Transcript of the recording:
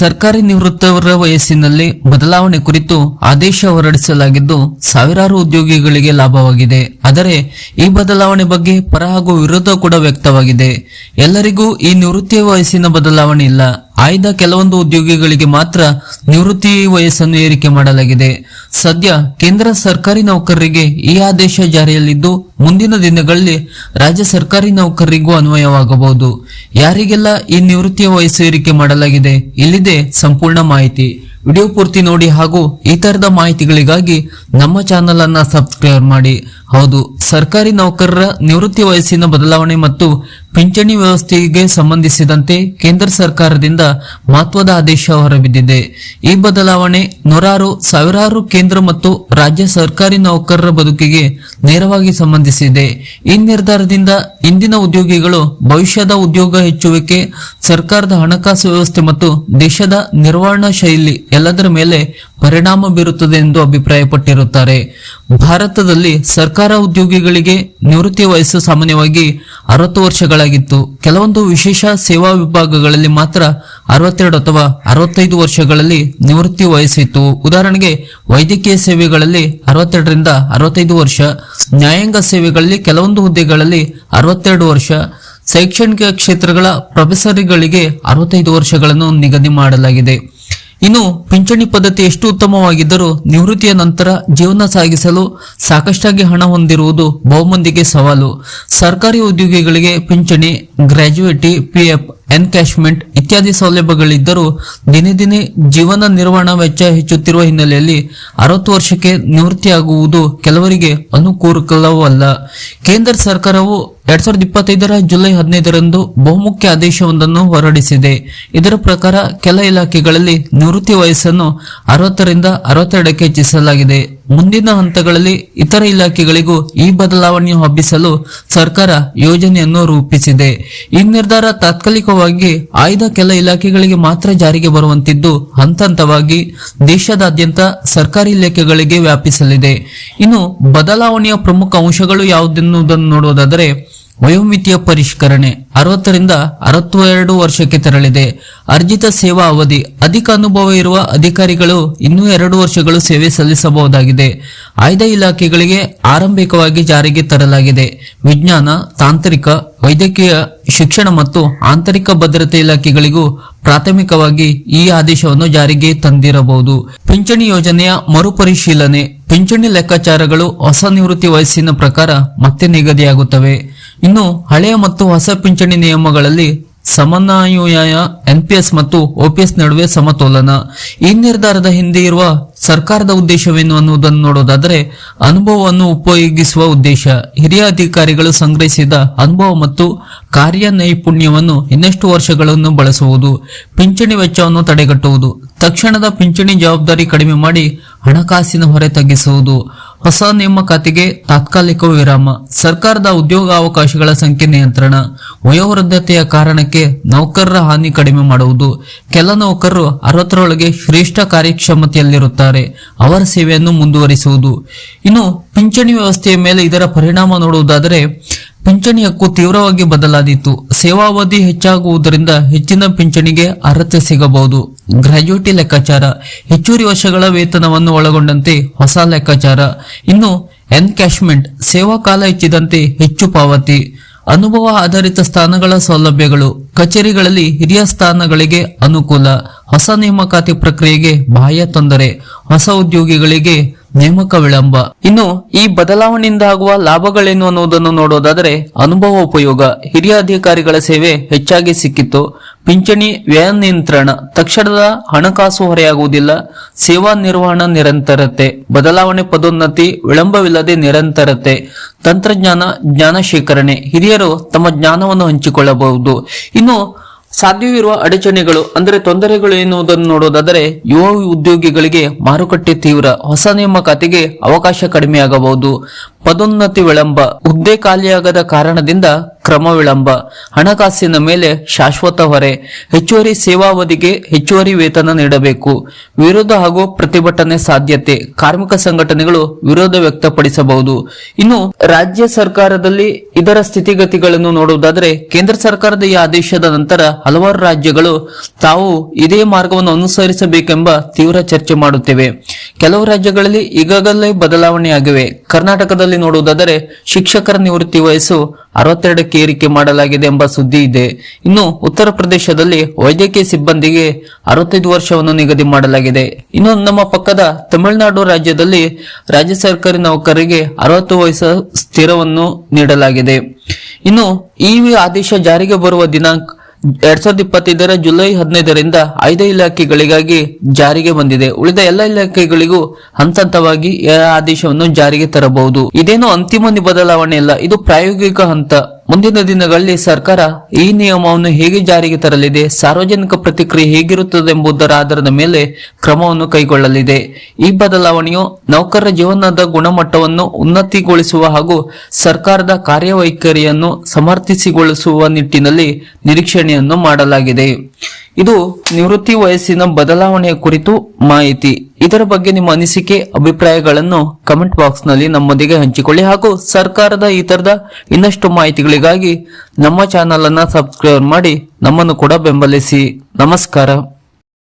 ಸರ್ಕಾರಿ ನಿವೃತ್ತರ ವಯಸ್ಸಿನಲ್ಲಿ ಬದಲಾವಣೆ ಕುರಿತು ಆದೇಶ ಹೊರಡಿಸಲಾಗಿದ್ದು, ಸಾವಿರಾರು ಉದ್ಯೋಗಿಗಳಿಗೆ ಲಾಭವಾಗಿದೆ. ಆದರೆ, ಈ ಬದಲಾವಣೆ ಬಗ್ಗೆ ಪರ ಹಾಗೂ ವಿರೋಧ ಕೂಡ ವ್ಯಕ್ತವಾಗಿದೆ. ಎಲ್ಲರಿಗೂ ಈ ನಿವೃತ್ತಿಯ ವಯಸ್ಸಿನ ಬದಲಾವಣೆ ಇಲ್ಲ. ಆಯ್ದ ಕೆಲವೊಂದು ಉದ್ಯೋಗಿಗಳಿಗೆ ಮಾತ್ರ ನಿವೃತ್ತಿ ವಯಸ್ಸನ್ನು ಏರಿಕೆ ಮಾಡಲಾಗಿದೆ. ಸದ್ಯ ಕೇಂದ್ರ ಸರ್ಕಾರಿ ನೌಕರರಿಗೆ ಈ ಆದೇಶ ಜಾರಿಯಲ್ಲಿದ್ದು, ಮುಂದಿನ ದಿನಗಳಲ್ಲಿ ರಾಜ್ಯ ಸರ್ಕಾರಿ ನೌಕರರಿಗೂ ಅನ್ವಯವಾಗಬಹುದು. ಯಾರಿಗೆಲ್ಲ ಈ ನಿವೃತ್ತಿಯ ವಯಸ್ಸು ಏರಿಕೆ ಮಾಡಲಾಗಿದೆ, ಇಲ್ಲಿದೆ ಸಂಪೂರ್ಣ ಮಾಹಿತಿ. ವಿಡಿಯೋ ಪೂರ್ತಿ ನೋಡಿ ಹಾಗೂ ಈ ತರದ ಮಾಹಿತಿಗಳಿಗಾಗಿ ನಮ್ಮ ಚಾನೆಲ್ ಅನ್ನ ಸಬ್ಸ್ಕ್ರೈಬ್ ಮಾಡಿ. ಹೌದು, ಸರ್ಕಾರಿ ನೌಕರರ ನಿವೃತ್ತಿ ವಯಸ್ಸಿನ ಬದಲಾವಣೆ ಮತ್ತು ಪಿಂಚಣಿ ವ್ಯವಸ್ಥೆಗೆ ಸಂಬಂಧಿಸಿದಂತೆ ಕೇಂದ್ರ ಸರ್ಕಾರದಿಂದ ಮಹತ್ವದ ಆದೇಶ ಹೊರಬಿದ್ದಿದೆ. ಈ ಬದಲಾವಣೆ ನೂರಾರು, ಸಾವಿರಾರು ಕೇಂದ್ರ ಮತ್ತು ರಾಜ್ಯ ಸರ್ಕಾರಿ ನೌಕರರ ಬದುಕಿಗೆ ನೇರವಾಗಿ ಸಂಬಂಧಿಸಿದೆ. ಈ ನಿರ್ಧಾರದಿಂದ ಇಂದಿನ ಉದ್ಯೋಗಿಗಳು ಭವಿಷ್ಯದ ಉದ್ಯೋಗ ಹೆಚ್ಚುವಿಕೆ, ಸರ್ಕಾರದ ಹಣಕಾಸು ವ್ಯವಸ್ಥೆ ಮತ್ತು ದೇಶದ ನಿರ್ವಹಣಾ ಶೈಲಿ ಎಲ್ಲದರ ಮೇಲೆ ಪರಿಣಾಮ ಬೀರುತ್ತದೆ ಎಂದು ಅಭಿಪ್ರಾಯಪಟ್ಟಿರುತ್ತಾರೆ. ಭಾರತದಲ್ಲಿ ಸರ್ಕಾರ ಉದ್ಯೋಗಿಗಳಿಗೆ ನಿವೃತ್ತಿ ವಯಸ್ಸು ಸಾಮಾನ್ಯವಾಗಿ ಅರವತ್ತು ವರ್ಷಗಳಾಗಿತ್ತು ಕೆಲವೊಂದು ವಿಶೇಷ ಸೇವಾ ವಿಭಾಗಗಳಲ್ಲಿ ಮಾತ್ರ ಅರವತ್ತೆರಡು ಅಥವಾ ಅರವತ್ತೈದು ವರ್ಷಗಳಲ್ಲಿ ನಿವೃತ್ತಿ ವಹಿಸಿತ್ತು ಉದಾಹರಣೆಗೆ, ವೈದ್ಯಕೀಯ ಸೇವೆಗಳಲ್ಲಿ ಅರವತ್ತೆರಡರಿಂದ ಅರವತ್ತೈದು ವರ್ಷ, ನ್ಯಾಯಾಂಗ ಸೇವೆಗಳಲ್ಲಿ ಕೆಲವೊಂದು ಹುದ್ದೆಗಳಲ್ಲಿ ಅರವತ್ತೆರಡು ವರ್ಷ, ಶೈಕ್ಷಣಿಕ ಕ್ಷೇತ್ರಗಳ ಪ್ರೊಫೆಸರ್ಗಳಿಗೆ ಅರವತ್ತೈದು ವರ್ಷಗಳನ್ನು ನಿಗದಿ ಮಾಡಲಾಗಿದೆ. ಇನ್ನು ಪಿಂಚಣಿ ಪದ್ಧತಿ ಎಷ್ಟು ಉತ್ತಮವಾಗಿದ್ದರೂ ನಿವೃತ್ತಿಯ ನಂತರ ಜೀವನ ಸಾಗಿಸಲು ಸಾಕಷ್ಟಾಗಿ ಹಣ ಹೊಂದಿರುವುದು ಬಹುಮಂದಿಗೆ ಸವಾಲು. ಸರ್ಕಾರಿ ಉದ್ಯೋಗಿಗಳಿಗೆ ಪಿಂಚಣಿ ಗ್ರಾಜ್ಯುಯೇಟಿ ಪಿಎಫ್ ಎನ್ಕ್ಯಾಶ್ಮೆಂಟ್ ಇತ್ಯಾದಿ ಸೌಲಭ್ಯಗಳಿದ್ದರೂ ದಿನೇ ದಿನೇ ಜೀವನ ನಿರ್ವಹಣಾ ವೆಚ್ಚ ಹೆಚ್ಚುತ್ತಿರುವ ಹಿನ್ನೆಲೆಯಲ್ಲಿ ಅರವತ್ತು ವರ್ಷಕ್ಕೆ ನಿವೃತ್ತಿಯಾಗುವುದು ಕೆಲವರಿಗೆ ಅನುಕೂಲವಲ್ಲ ಕೇಂದ್ರ ಸರ್ಕಾರವು ಎರಡ್ ಸಾವಿರದ ಇಪ್ಪತ್ತೈದರ ಜುಲೈ ಹದಿನೈದರಂದು ಬಹುಮುಖ್ಯ ಆದೇಶವೊಂದನ್ನು ಹೊರಡಿಸಿದೆ. ಇದರ ಪ್ರಕಾರ ಕೆಲ ಇಲಾಖೆಗಳಲ್ಲಿ ನಿವೃತ್ತಿ ವಯಸ್ಸನ್ನು ಅರವತ್ತರಿಂದ ಅರವತ್ತೆರಡಕ್ಕೆ ಹೆಚ್ಚಿಸಲಾಗಿದೆ. ಮುಂದಿನ ಹಂತಗಳಲ್ಲಿ ಇತರ ಇಲಾಖೆಗಳಿಗೂ ಈ ಬದಲಾವಣೆಯು ಹಬ್ಬಿಸಲು ಸರ್ಕಾರ ಯೋಜನೆಯನ್ನು ರೂಪಿಸಿದೆ. ಈ ನಿರ್ಧಾರ ತಾತ್ಕಾಲಿಕವಾಗಿ ಆಯ್ದ ಕೆಲ ಇಲಾಖೆಗಳಿಗೆ ಮಾತ್ರ ಜಾರಿಗೆ ಬರುವಂತಿದ್ದು ಹಂತ ಹಂತವಾಗಿ ದೇಶದಾದ್ಯಂತ ಸರ್ಕಾರಿ ಇಲಾಖೆಗಳಿಗೆ ವ್ಯಾಪಿಸಲಿದೆ. ಇನ್ನು ಬದಲಾವಣೆಯ ಪ್ರಮುಖ ಅಂಶಗಳು ಯಾವುದೆನ್ನುವುದನ್ನು ನೋಡುವುದಾದರೆ ವಯೋಮಿತಿಯ ಪರಿಷ್ಕರಣೆ ಅರವತ್ತರಿಂದ ಅರವತ್ತೆರಡು ವರ್ಷಕ್ಕೆ ತೆರಳಿದೆ. ಅರ್ಜಿತ ಸೇವಾ ಅವಧಿ ಅಧಿಕ ಅನುಭವ ಇರುವ ಅಧಿಕಾರಿಗಳು ಇನ್ನೂ ಎರಡು ವರ್ಷಗಳು ಸೇವೆ ಸಲ್ಲಿಸಬಹುದಾಗಿದೆ. ಆಯ್ದ ಇಲಾಖೆಗಳಿಗೆ ಆರಂಭಿಕವಾಗಿ ಜಾರಿಗೆ ತರಲಾಗಿದೆ. ವಿಜ್ಞಾನ, ತಾಂತ್ರಿಕ, ವೈದ್ಯಕೀಯ ಶಿಕ್ಷಣ ಮತ್ತು ಆಂತರಿಕ ಭದ್ರತೆ ಇಲಾಖೆಗಳಿಗೂ ಪ್ರಾಥಮಿಕವಾಗಿ ಈ ಆದೇಶವನ್ನು ಜಾರಿಗೆ ತಂದಿರಬಹುದು. ಪಿಂಚಣಿ ಯೋಜನೆಯ ಮರುಪರಿಶೀಲನೆ, ಪಿಂಚಣಿ ಲೆಕ್ಕಾಚಾರಗಳು ಹೊಸ ನಿವೃತ್ತಿ ವಯಸ್ಸಿನ ಪ್ರಕಾರ ಮತ್ತೆ ನಿಗದಿಯಾಗುತ್ತವೆ. ಇನ್ನು ಹಳೆಯ ಮತ್ತು ಹೊಸ ಪಿಂಚಣಿ ನಿಯಮಗಳಲ್ಲಿ ಸಮನ್ವಯ ಎನ್ಪಿಎಸ್ ಮತ್ತು ಓಪಿಎಸ್ ನಡುವೆ ಸಮತೋಲನ. ಈ ನಿರ್ಧಾರದ ಹಿಂದೆ ಇರುವ ಸರ್ಕಾರದ ಉದ್ದೇಶವೇನು ಅನ್ನುವುದನ್ನು ನೋಡೋದಾದರೆ ಅನುಭವವನ್ನು ಉಪಯೋಗಿಸುವ ಉದ್ದೇಶ. ಹಿರಿಯ ಅಧಿಕಾರಿಗಳು ಸಂಗ್ರಹಿಸಿದ ಅನುಭವ ಮತ್ತು ಕಾರ್ಯ ನೈಪುಣ್ಯವನ್ನು ಇನ್ನಷ್ಟು ವರ್ಷಗಳನ್ನು ಬಳಸುವುದು, ಪಿಂಚಣಿ ವೆಚ್ಚವನ್ನು ತಡೆಗಟ್ಟುವುದು, ತಕ್ಷಣದ ಪಿಂಚಣಿ ಜವಾಬ್ದಾರಿ ಕಡಿಮೆ ಮಾಡಿ ಹಣಕಾಸಿನ ಹೊರೆ ತಗ್ಗಿಸುವುದು. ಹೊಸ ನೇಮಕಾತಿಗೆ ತಾತ್ಕಾಲಿಕ ವಿರಾಮ. ಸರ್ಕಾರದ ಉದ್ಯೋಗಾವಕಾಶಗಳ ಸಂಖ್ಯೆ ನಿಯಂತ್ರಣ. ವಯೋವೃದ್ಧತೆಯ ಕಾರಣಕ್ಕೆ ನೌಕರರ ಹಾನಿ ಕಡಿಮೆ ಮಾಡುವುದು. ಕೆಲ ನೌಕರರು ಅರವತ್ತರೊಳಗೆ ಶ್ರೇಷ್ಠ ಕಾರ್ಯಕ್ಷಮತೆಯಲ್ಲಿರುತ್ತಾರೆ. ಅವರ ಸೇವೆಯನ್ನು ಮುಂದುವರಿಸುವುದು. ಇನ್ನು ಪಿಂಚಣಿ ವ್ಯವಸ್ಥೆಯ ಮೇಲೆ ಇದರ ಪರಿಣಾಮ ನೋಡುವುದಾದರೆ, ಪಿಂಚಣಿ ಹಕ್ಕು ತೀವ್ರವಾಗಿ ಬದಲಾದೀತು. ಸೇವಾವಧಿ ಹೆಚ್ಚಾಗುವುದರಿಂದ ಹೆಚ್ಚಿನ ಪಿಂಚಣಿಗೆ ಅರ್ಹತೆ ಸಿಗಬಹುದು. ಗ್ರಾಜ್ಯುಯಿಟಿ ಲೆಕ್ಕಾಚಾರ, ಹೆಚ್ಚುವರಿ ವರ್ಷಗಳ ವೇತನವನ್ನು ಒಳಗೊಂಡಂತೆ ಹೊಸ ಲೆಕ್ಕಾಚಾರ, ಇನ್ನು ಎನ್ಕ್ಯಾಶ್ಮೆಂಟ್, ಸೇವಾ ಕಾಲ ಹೆಚ್ಚಿದಂತೆ ಹೆಚ್ಚು ಪಾವತಿ, ಅನುಭವ ಆಧಾರಿತ ಸ್ಥಾನಗಳ ಸೌಲಭ್ಯಗಳು, ಕಚೇರಿಗಳಲ್ಲಿ ಹಿರಿಯ ಸ್ಥಾನಗಳಿಗೆ ಅನುಕೂಲ, ಹೊಸ ನೇಮಕಾತಿ ಪ್ರಕ್ರಿಯೆಗೆ ಬಾಹ್ಯ ತೊಂದರೆ, ಹೊಸ ಉದ್ಯೋಗಿಗಳಿಗೆ ನೇಮಕ ವಿಳಂಬ. ಇನ್ನು ಈ ಬದಲಾವಣೆಯಿಂದ ಆಗುವ ಲಾಭಗಳೇನು ಅನ್ನುವುದನ್ನು ನೋಡೋದಾದರೆ ಅನುಭವ ಉಪಯೋಗ ಹಿರಿಯ ಅಧಿಕಾರಿಗಳ ಸೇವೆ ಹೆಚ್ಚಾಗಿ ಸಿಕ್ಕಿತ್ತು. ಪಿಂಚಣಿ ವ್ಯಯ ನಿಯಂತ್ರಣ ತಕ್ಷಣದ ಹಣಕಾಸು ಹೊರೆಯಾಗುವುದಿಲ್ಲ. ಸೇವಾ ನಿರ್ವಹಣಾ ನಿರಂತರತೆ, ಬದಲಾವಣೆ ಪದೋನ್ನತಿ ವಿಳಂಬವಿಲ್ಲದೆ ನಿರಂತರತೆ, ತಂತ್ರಜ್ಞಾನ ಜ್ಞಾನ ಶೇಖರಣೆ ಹಿರಿಯರು ತಮ್ಮ ಜ್ಞಾನವನ್ನು ಹಂಚಿಕೊಳ್ಳಬಹುದು. ಇನ್ನು ಸಾಧ್ಯವಿರುವ ಅಡಚಣೆಗಳು, ಅಂದರೆ ತೊಂದರೆಗಳು ಎನ್ನುವುದನ್ನು ನೋಡೋದಾದರೆ ಯುವ ಉದ್ಯೋಗಿಗಳಿಗೆ ಮಾರುಕಟ್ಟೆ ತೀವ್ರ, ಹೊಸ ನೇಮಕಾತಿಗೆ ಅವಕಾಶ ಕಡಿಮೆಯಾಗಬಹುದು. ಪದೋನ್ನತಿ ವಿಳಂಬ ಹುದ್ದೆ ಖಾಲಿಯಾಗದ ಕಾರಣದಿಂದ ಕ್ರಮ ವಿಳಂಬ ಹಣಕಾಸಿನ ಮೇಲೆ ಶಾಶ್ವತ ಹೊರೆ, ಹೆಚ್ಚುವರಿ ಸೇವಾವಧಿಗೆ ಹೆಚ್ಚುವರಿ ವೇತನ ನೀಡಬೇಕು. ವಿರೋಧ ಹಾಗೂ ಪ್ರತಿಭಟನೆ ಸಾಧ್ಯತೆ, ಕಾರ್ಮಿಕ ಸಂಘಟನೆಗಳು ವಿರೋಧ ವ್ಯಕ್ತಪಡಿಸಬಹುದು. ಇನ್ನು ರಾಜ್ಯ ಸರ್ಕಾರದಲ್ಲಿ ಇದರ ಸ್ಥಿತಿಗತಿಗಳನ್ನು ನೋಡುವುದಾದರೆ, ಕೇಂದ್ರ ಸರ್ಕಾರದ ಈ ಆದೇಶದ ನಂತರ ಹಲವಾರು ರಾಜ್ಯಗಳು ತಾವು ಇದೇ ಮಾರ್ಗವನ್ನು ಅನುಸರಿಸಬೇಕೆಂಬ ತೀವ್ರ ಚರ್ಚೆ ಮಾಡುತ್ತಿವೆ. ಕೆಲವು ರಾಜ್ಯಗಳಲ್ಲಿ ಈಗಾಗಲೇ ಬದಲಾವಣೆಯಾಗಿವೆ. ಕರ್ನಾಟಕದಲ್ಲಿ ನೋಡುವುದಾದರೆ ಶಿಕ್ಷಕರ ನಿವೃತ್ತಿ ವಯಸ್ಸು ಅರವತ್ತೆರಡಕ್ಕೆ ಏರಿಕೆ ಮಾಡಲಾಗಿದೆ ಎಂಬ ಸುದ್ದಿ ಇದೆ. ಇನ್ನು ಉತ್ತರ ಪ್ರದೇಶದಲ್ಲಿ ವೈದ್ಯಕೀಯ ಸಿಬ್ಬಂದಿಗೆ ಅರವತ್ತೈದು ವರ್ಷವನ್ನು ನಿಗದಿ ಮಾಡಲಾಗಿದೆ. ಇನ್ನು ನಮ್ಮ ಪಕ್ಕದ ತಮಿಳುನಾಡು ರಾಜ್ಯದಲ್ಲಿ ರಾಜ್ಯ ಸರ್ಕಾರಿ ನೌಕರರಿಗೆ ಅರವತ್ತು ವಯಸ್ಸು ಸ್ಥಿರವನ್ನು ನೀಡಲಾಗಿದೆ. ಇನ್ನು ಈ ಆದೇಶ ಜಾರಿಗೆ ಬರುವ ದಿನಾಂಕ ಎರಡ್ ಸಾವಿರದ ಇಪ್ಪತ್ತೈದರ ಜುಲೈ ಹದಿನೈದರಿಂದ ಐದು ಇಲಾಖೆಗಳಿಗಾಗಿ ಜಾರಿಗೆ ಬಂದಿದೆ. ಉಳಿದ ಎಲ್ಲ ಇಲಾಖೆಗಳಿಗೂ ಹಂತ ಹಂತವಾಗಿ ಆದೇಶವನ್ನು ಜಾರಿಗೆ ತರಬಹುದು. ಇದೇನು ಅಂತಿಮ ಬದಲಾವಣೆ ಅಲ್ಲ, ಇದು ಪ್ರಾಯೋಗಿಕ ಹಂತ. ಮುಂದಿನ ದಿನಗಳಲ್ಲಿ ಸರ್ಕಾರ ಈ ನಿಯಮವನ್ನು ಹೇಗೆ ಜಾರಿಗೆ ತರಲಿದೆ, ಸಾರ್ವಜನಿಕ ಪ್ರತಿಕ್ರಿಯೆ ಹೇಗಿರುತ್ತದೆ ಎಂಬುದರ ಆಧಾರದ ಮೇಲೆ ಕ್ರಮವನ್ನು ಕೈಗೊಳ್ಳಲಿದೆ. ಈ ಬದಲಾವಣೆಯು ನೌಕರರ ಜೀವನದ ಗುಣಮಟ್ಟವನ್ನು ಉನ್ನತಿಗೊಳಿಸುವ ಹಾಗೂ ಸರ್ಕಾರದ ಕಾರ್ಯವೈಖರಿಯನ್ನು ಸಮರ್ಥಿಸಿಗೊಳಿಸುವ ನಿಟ್ಟಿನಲ್ಲಿ ನಿರೀಕ್ಷಣೆಯನ್ನು ಮಾಡಲಾಗಿದೆ. ಇದು ನಿವೃತ್ತಿ ವಯಸ್ಸಿನ ಬದಲಾವಣೆಯ ಕುರಿತು ಮಾಹಿತಿ. ಇದರ ಬಗ್ಗೆ ನಿಮ್ಮ ಅನಿಸಿಕೆ, ಅಭಿಪ್ರಾಯಗಳನ್ನು ಕಮೆಂಟ್ ಬಾಕ್ಸ್ನಲ್ಲಿ ನಮ್ಮೊಂದಿಗೆ ಹಂಚಿಕೊಳ್ಳಿ. ಹಾಗೂ ಸರ್ಕಾರದ ಈ ತರದ ಇನ್ನಷ್ಟು ಮಾಹಿತಿಗಳಿಗಾಗಿ ನಮ್ಮ ಚಾನೆಲ್ ಅನ್ನ ಸಬ್ಸ್ಕ್ರೈಬ್ ಮಾಡಿ ನಮ್ಮನ್ನು ಕೂಡ ಬೆಂಬಲಿಸಿ. ನಮಸ್ಕಾರ.